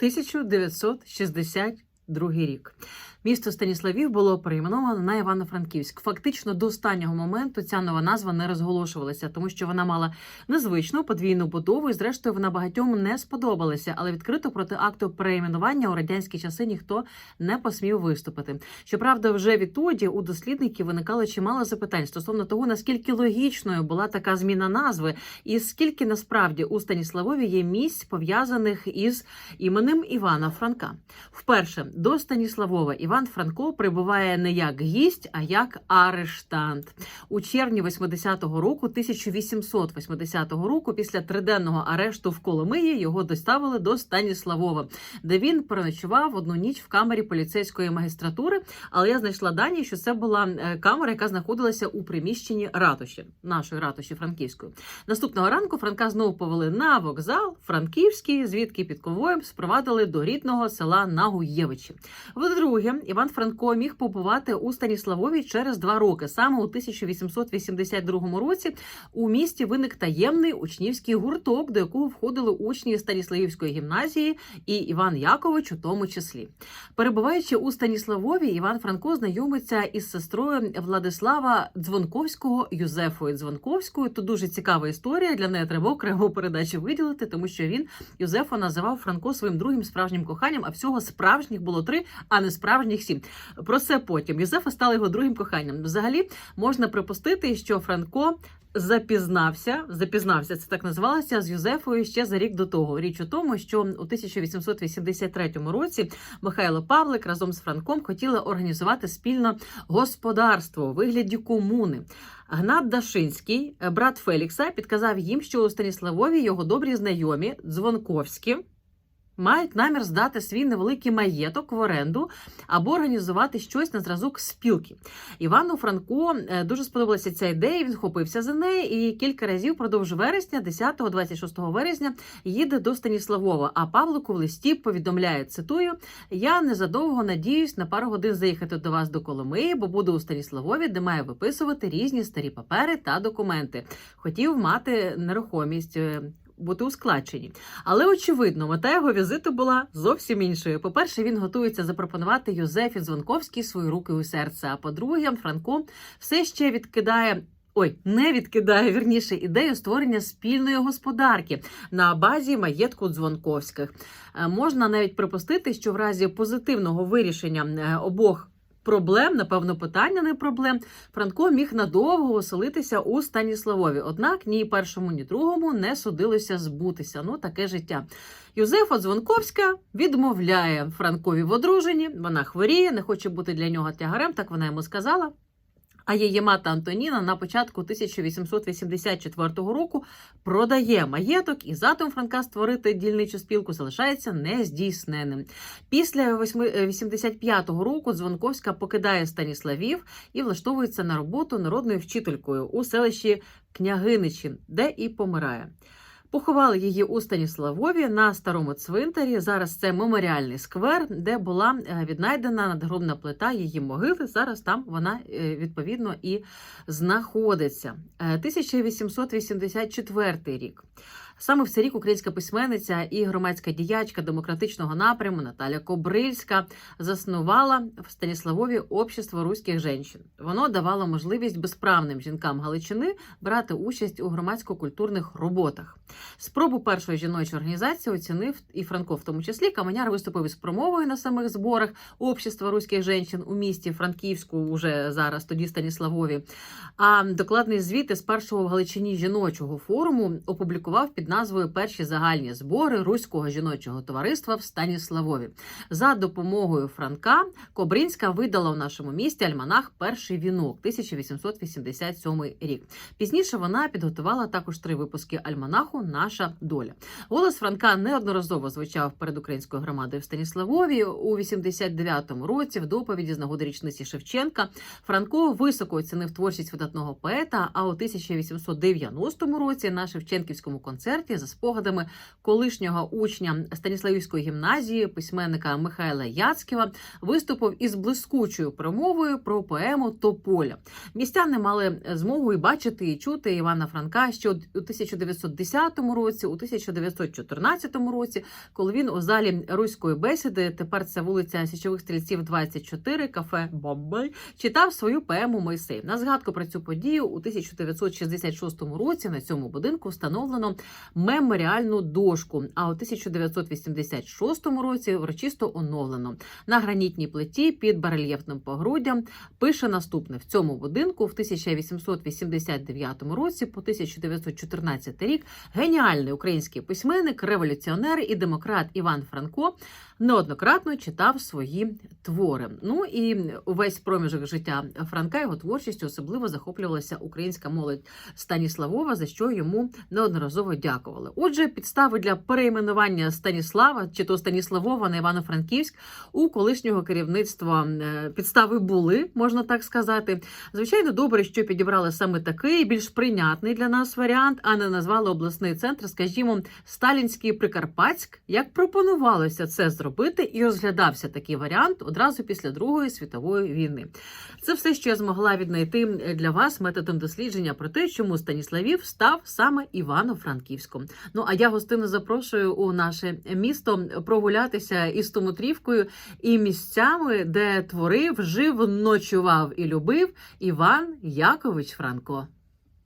1962 рік. Місто Станіславів було перейменовано на Івано-Франківськ. Фактично до останнього моменту ця нова назва не розголошувалася, тому що вона мала незвичну подвійну будову, і зрештою вона багатьом не сподобалася. Але відкрито проти акту перейменування у радянські часи ніхто не посмів виступити. Щоправда, вже відтоді у дослідників виникало чимало запитань стосовно того, наскільки логічною була така зміна назви, і скільки насправді у Станіславові є місць пов'язаних із іменем Івана Франка. Вперше до Станіславова Іван Франко прибуває не як гість, а як арештант. У червні 80-го року, 1880 року, після триденного арешту в Коломиї його доставили до Станіславова, де він переночував одну ніч в камері поліцейської магістратури. Але я знайшла дані, що це була е, камера, яка знаходилася у приміщенні ратуші, нашої ратуші Франківської. Наступного ранку Франка знову повели на вокзал Франківський, звідки під конвоєм спровадили до рідного села Нагуєвичі. Вдруге, Іван Франко міг побувати у Станіславові через два роки. Саме у 1882 році у місті виник таємний учнівський гурток, до якого входили учні Станіславівської гімназії і Іван Якович у тому числі. Перебуваючи у Станіславові, Іван Франко знайомиться із сестрою Владислава Дзвонковського Юзефою Дзвонковською. Тут дуже цікава історія. Для неї треба окрему передачу виділити, тому що він Юзефа називав Франко своїм другим справжнім коханням. А всього справжніх було три, а не справжніх сім. Про це потім Юзефа стала його другим коханням. Взагалі можна припустити, що Франко. Запізнався, запізнався, це так називалося з Юзефою ще за рік до того. Річ у тому, що у 1883 році Михайло Павлик разом з Франком хотіли організувати спільно господарство у вигляді комуни. Гнат Дашинський, брат Фелікса, підказав їм, що у Станіславові його добрі знайомі Дзвонковські мають намір здати свій невеликий маєток в оренду або організувати щось на зразок спілки. Івану Франко е, дуже сподобалася ця ідея. Він хопився за неї і кілька разів продовж вересня, 10-26 вересня, їде до Станіславова. А Павлику в листі повідомляє: цитую: Я незадовго надіюсь на пару годин заїхати до вас до Коломиї, бо буду у Станіславові, де маю виписувати різні старі папери та документи. Хотів мати нерухомість. Бути у але очевидно, мета його візиту була зовсім іншою. По-перше, він готується запропонувати Юзефі Дзвонковській свої руки у серце. А по-друге, Франко все ще відкидає. Ой, не відкидає вірніше ідею створення спільної господарки на базі маєтку Дзвонковських. Е, Можна навіть припустити, що в разі позитивного вирішення е, обох проблем, напевно, питання не проблем, Франко міг надовго оселитися у Станіславові. Однак ні першому, ні другому не судилося збутися. Ну таке життя. Юзефа Дзвонковська відмовляє Франкові в одруженні. Вона хворіє, не хоче бути для нього тягарем. Так вона йому сказала. А її мати Антоніна на початку 1884 року продає маєток, і задум Франка створити дільничу спілку залишається нездійсненим. Після 85-го року Дзвонковська покидає Станіславів і влаштовується на роботу народною вчителькою у селищі Княгиничин, де і помирає. Поховали її у Станіславові на старому цвинтарі. Зараз це меморіальний сквер, де була е, віднайдена надгробна плита її могили. Зараз там вона е, відповідно і знаходиться. Е, 1884 рік. Саме в цей рік українська письменниця і громадська діячка демократичного напряму Наталя Кобрильська заснувала в Станіславові общество руських жінчин. Воно давало можливість безправним жінкам Галичини брати участь у громадсько-культурних роботах. Спробу першої жіночої організації оцінив і Франко, в тому числі Каменяр виступив із промовою на самих зборах общества руських жінчин у місті Франківську, уже зараз тоді Станіславові. А докладний звіт із першого в Галичині жіночого форуму опублікував під назвою Перші загальні збори руського жіночого товариства в Станіславові. За допомогою Франка Кобринська видала у нашому місті альманах Перший вінок 1887 рік. Пізніше вона підготувала також три випуски альманаху Наша доля. Голос Франка неодноразово звучав перед українською громадою в Станіславові у 89-му році. В доповіді з нагоди річниці Шевченка Франко високо оцінив творчість видатного поета. А у 1890 році на Шевченківському концерті смерті за спогадами колишнього учня Станіславівської гімназії, письменника Михайла Яцьківа, виступив із блискучою промовою про поему Тополя. Містяни мали змогу і бачити і чути Івана Франка ще у 1910 році, у 1914 році, коли він у залі руської бесіди, тепер це вулиця Січових стрільців, 24, кафе Бомбай, читав свою поему Мойсей. На згадку про цю подію у 1966 році на цьому будинку встановлено меморіальну дошку. А у 1986 році врочисто оновлено на гранітній плиті під барельєфним погруддям. Пише наступне в цьому будинку в 1889 році по 1914 рік геніальний український письменник, революціонер і демократ Іван Франко неоднократно читав свої твори. Ну і увесь проміжок життя Франка його творчістю особливо захоплювалася українська молодь Станіславова, за що йому неодноразово дякували. Отже, підстави для перейменування Станіслава чи то Станіславова на Івано-Франківськ у колишнього керівництва е, підстави були, можна так сказати. Звичайно, добре, що підібрали саме такий більш прийнятний для нас варіант, а не назвали обласний центр, скажімо, Сталінський Прикарпатськ, як пропонувалося це зробити, і розглядався такий варіант одразу після Другої світової війни. Це все, що я змогла віднайти для вас методом дослідження про те, чому Станіславів став саме Івано-Франківськом. Ну а я гостину запрошую у наше місто прогулятися із Томотрівкою і місцями, де творив, жив, ночував і любив Іван Якович Франко.